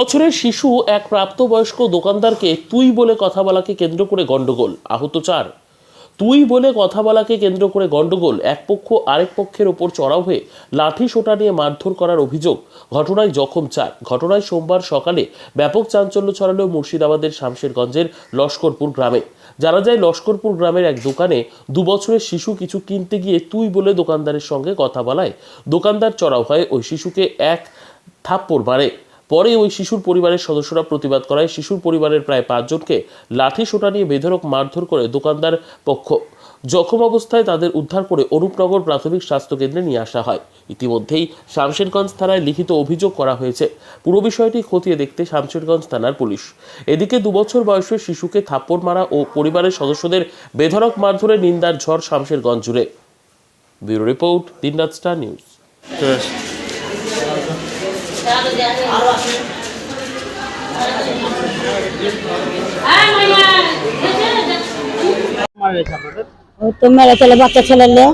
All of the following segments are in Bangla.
বছরের শিশু এক প্রাপ্তবয়স্ক দোকানদারকে তুই বলে কথা বলাকে কেন্দ্র করে গন্ডগোল আহত চার। তুই বলে কথা বলাকে কেন্দ্র করে গন্ডগোল এক পক্ষ আরেক পক্ষের ওপর চড়াও হয়ে লাঠি সোটা নিয়ে মারধর করার অভিযোগ, ঘটনায় জখম চার। ঘটনায় সোমবার সকালে ব্যাপক চাঞ্চল্য ছড়ালো মুর্শিদাবাদের শামশেরগঞ্জের লস্করপুর গ্রামে। জানা যায়, লস্করপুর গ্রামের এক দোকানে দু বছরের শিশু কিছু কিনতে গিয়ে তুই বলে দোকানদারের সঙ্গে কথা বলায় দোকানদার চড়াও হয়, ওই শিশুকে এক থাপ্পড় মারে। পরে ওই শিশুর পরিবারের সদস্যরা প্রতিবাদ করায় শিশুর পরিবারের প্রায় পাঁচজনকে লাঠি সোটা নিয়ে বেধরক মারধর করে দোকানদার পক্ষ। জখম অবস্থায় তাদের উদ্ধার করে অনুপনগর প্রাথমিক স্বাস্থ্য কেন্দ্রে নিয়ে আসা হয়। ইতিমধ্যেই শামশেরগঞ্জ থানায় লিখিত অভিযোগ করা হয়েছে। পুরো বিষয়টি খতিয়ে দেখতে শামশেরগঞ্জ থানার পুলিশ। এদিকে দুবছর বয়সের শিশুকে থাপ্পড় মারা ও পরিবারের সদস্যদের বেধরক মারধরে নিন্দার ঝড় শামশেরগঞ্জ জুড়ে। ব্যুরো রিপোর্ট, দিনরাত স্টার নিউজ। ওই তো মেরে ছেলে বাচ্চা ছেলে লে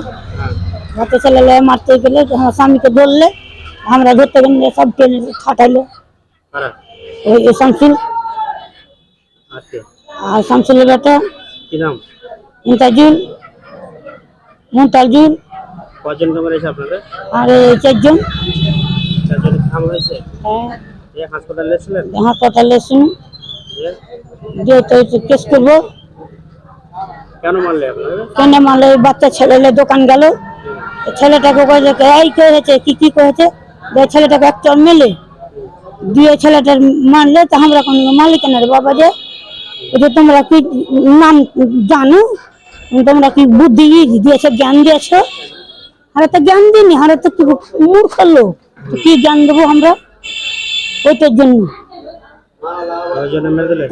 বাচ্চা ছেলে লে মারতে গেলে আমার স্বামীকে ধরলে আমরা ধরতে গেলে সব টেনে খাটাইলো। ওই যে শামসুল। আজকে আর শামসুলের বেটা কি নাম? ইন্তাজুল মুন্তাজুল। কজন ক্যামেরা এসে আপনাদের? আর চারজন। হয়েছে? হ্যাঁ, হাসপাতালে এসেছিলেন হাসপাতালে দিয়ে তো কেস করব। কেন মারলে কেন মারলে? বাচ্চা ছেলে দোকান গেল। ছেলেটাকে কয়েছে এই কয়েছে কি কি কয়েছে ছেলেটাকে একটা মেলে। দিয়ে ছেলেটার মারলে তো আমরা কোন মালিক না রে বাবা যে যে তোমরা কি নাম জানো? তোমরা কি বুদ্ধি দিয়েছে জ্ঞান দিয়েছ? আরে তো জ্ঞান দিইনি আরে তো কি মূর্খ লোক। কি জ্ঞান দেবো আমরা? ওইটার জন্য।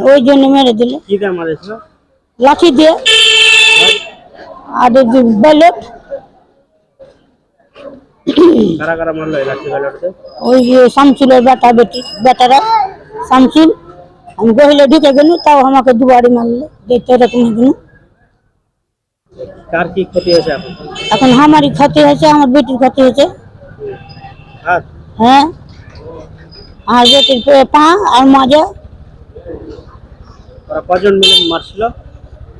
ওই জন্য মেরে দিলে? লাঠি দিয়ে। আর ব্যালেট। ওই যে শামসুলের বেটা বেটি বেটারা। শামসুল আমি গহিলে ঢুকে গেল তাও আমাকে দুবারই মারলো। দেখতে এরকম গেল কার কি ক্ষতি হয়েছে এখন আমারই ক্ষতি হয়েছে আমার বেটির ক্ষতি হয়েছে। হ্যাঁ। আর বেটির পা আর মাজা। কজন মিলে মারছিল?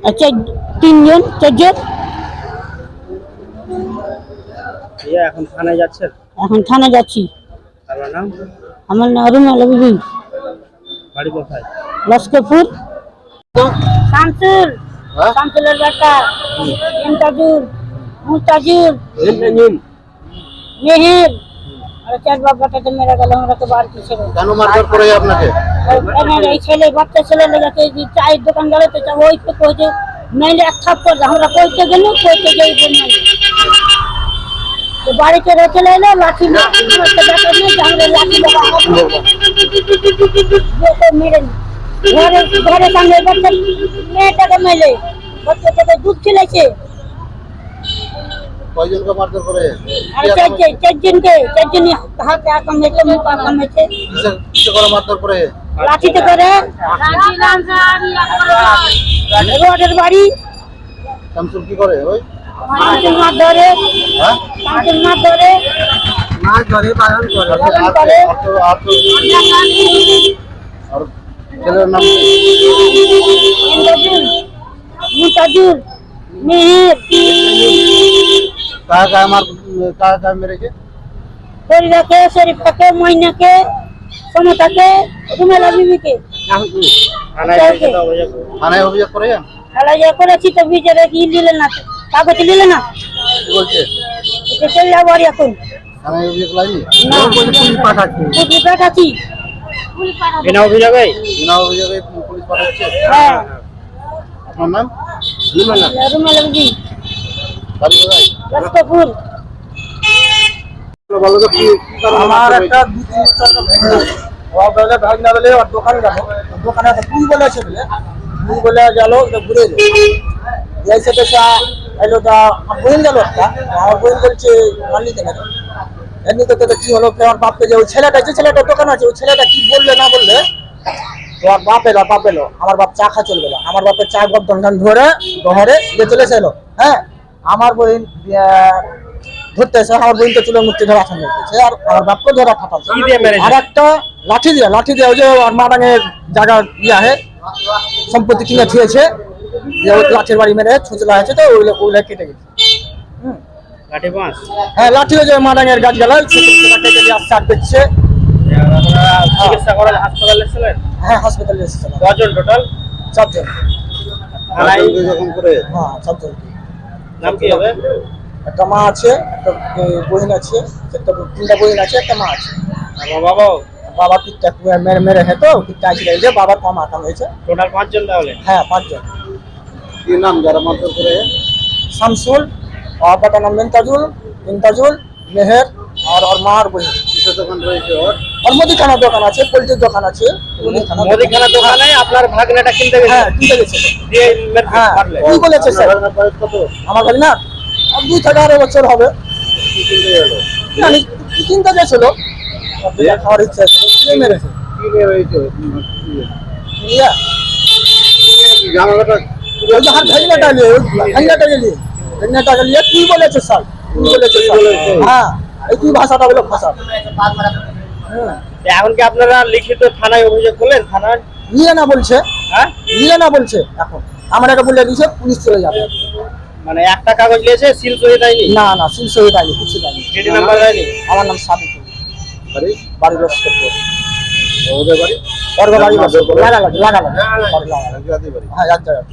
আর চার তিনজন চারজন এখন থানায় যাচ্ছেন এখন থানা যাচ্ছি। আপনার নাম? আমার নাম রুমাল বিবি বাড়ি কোথায়? লস্করপুর। শামসুল। শামসুলের বেটা। ইন্তাজুল মুস্তাজুল। মেহের। চার বাবাটাকে মেরে গেল আমরা তো বার কি ছিল কেন মারধর করে আপনাকে? এই ছেলে বাচ্চা ছেলে লেগেছে যে চায়ের দোকান গেলে তো ওই তো কইছে মেলে এক থাপ আমরা কইতে গেল কইতে যাই বললাম বাড়িতে রেখে এলো লাঠি নিয়ে একটা ব্যাটা নিয়ে আমরা লাঠি মেরে ঘরে ঘরে সামনে মেয়েটাকে মেলে। বাচ্চাটাকে দুধ খিলাইছে। কয়জনকে মারধর করে? চারজনকে চারজনই হাতে মুখ কিসে করে মারধর করে? লাঠিতে করে। রোডের বাড়ি। শামসুল কি করে ওই? ধরে হ্যাঁ? ধরে মাছ ধরে পালন করে। পালন করে। আর তো- আর তো- আর ছেলের নাম কি? মুতাজুল মিহির। কার গায়ে মার কার গায়ে মেরেছে ফরিদাকে শরীফাকে ময়নাকে সমতাকে রুমেলা বিবিকে। থানায় অভিযোগ থানায় অভিযোগ করে খেলা যা করেছি তো বিচারে কি নিলে না তো। কাগজ নিলে না? বলছে? এটা চলে যাব আর এখন। থানায় অভিযোগ লাগেনি? না। পুলিশ পাঠাচ্ছি। বিনা অভিযোগে? বিনা অভিযোগে পুলিশ পাঠাচ্ছে? হ্যাঁ। আপনার নাম? রুমেলা বিবি। বাড়ি কোথায়? আমার মারধর একটা দু তিন বছর ভাগনা ও বেলে ওর দোকানে গেল দোকানে একটা তুই বলে আছে বলে। তুই বলে গেল ঘুরে এলো। এসে পেশা এলো তা আমার গেল একটা। আমার বোন বলছে মানলি কেন এমনি তো তোদের কি হলো কি আমার বাপকে যে ওই ছেলেটা যে ছেলেটা দোকান আছে ওই ছেলেটা কি বললে না বললে? বাপ এলো বাপ এলো। আমার বাপ চা খা চলে গেল। আমার বাপের চা গপ ধরে দিয়ে চলে এলো। হ্যাঁ? আমার বোন আহ, ধরতে এসে আমার বোন তো চুলের মূর্তি ধরা হয়েছে আর আমার বাপকে ধরা মেরেছে? আর একটা লাঠি দিয়ে লাঠি দিয়ে ওই যে আর মারাঙের জায়গা ইয়া হে সম্পত্তি কিনে থিয়েছে যে ওই লাঠির বাড়ি মেরে ছুঁচলা আছে তো ওইগুলো ওইগুলো কেটে গেছে। লাঠি হ্যাঁ লাঠি ওই যে গাছ গেল কেটে দিয়ে আসছে আর দেখছে চিকিৎসা করার হাসপাতালে ছিলেন হ্যাঁ হসপিটালে এসেছিল কজন টোটাল? চারজন। যখন করে? হ্যাঁ চারজন। নাম কি হবে? একটা মা আছে একটা বহিন আছে একটা তিনটা বহিন আছে একটা মা আছে। আমার বাবাও বাবা ঠিকঠাক মেরে মেরে হ্যাঁ তো ঠিকঠাক আছে যে বাবার কম আটাম হয়েছে। টোটাল পাঁচজন তাহলে? হ্যাঁ পাঁচজন। কি নাম যারা মারধর করে? শামসুল আর নাম মিনতাজুল মিনতাজুল মেহের আর ওর মা আর বহিন। কিসের দোকান রয়েছে ওর? আর মুদিখানার দোকান আছে পোল্ট্রির দোকান আছে। মুদিখানার দোকান- আপনার ভাগনাটা কিনতে হ্যাঁ কিনতে মেরে হ্যাঁ কি বলেছে স্যার? আমার না আর দুই থেকে আড়াই বছর হবে। কি কিনতে গেছিল? খাওয়ার ইচ্ছা ছিল মেরেছে। বলেছে স্যার? বলেছে হ্যাঁ এই কি ভাষাটা বলে ভাষা। এখন কি আপনারা লিখিত থানায় অভিযোগ করলেন থানায় নিয়ে না বলছে হ্যাঁ নিয়ে না বলছে এখন আমরা এটা বলে দিয়েছে পুলিশ চলে যাবে মানে একটা কাগজ নিয়েছে সিল করে দেয়নি না না সিল সহি দেয়নি কিছু দেয়নি জিডি নাম্বার দেয়নি আমার নাম সাবিক বাড়ি বাড়ি লস্করপুর ওদের বাড়ি বর্গ বাড়ি লাগা লাগে লাগা লাগে হ্যাঁ জায়গায়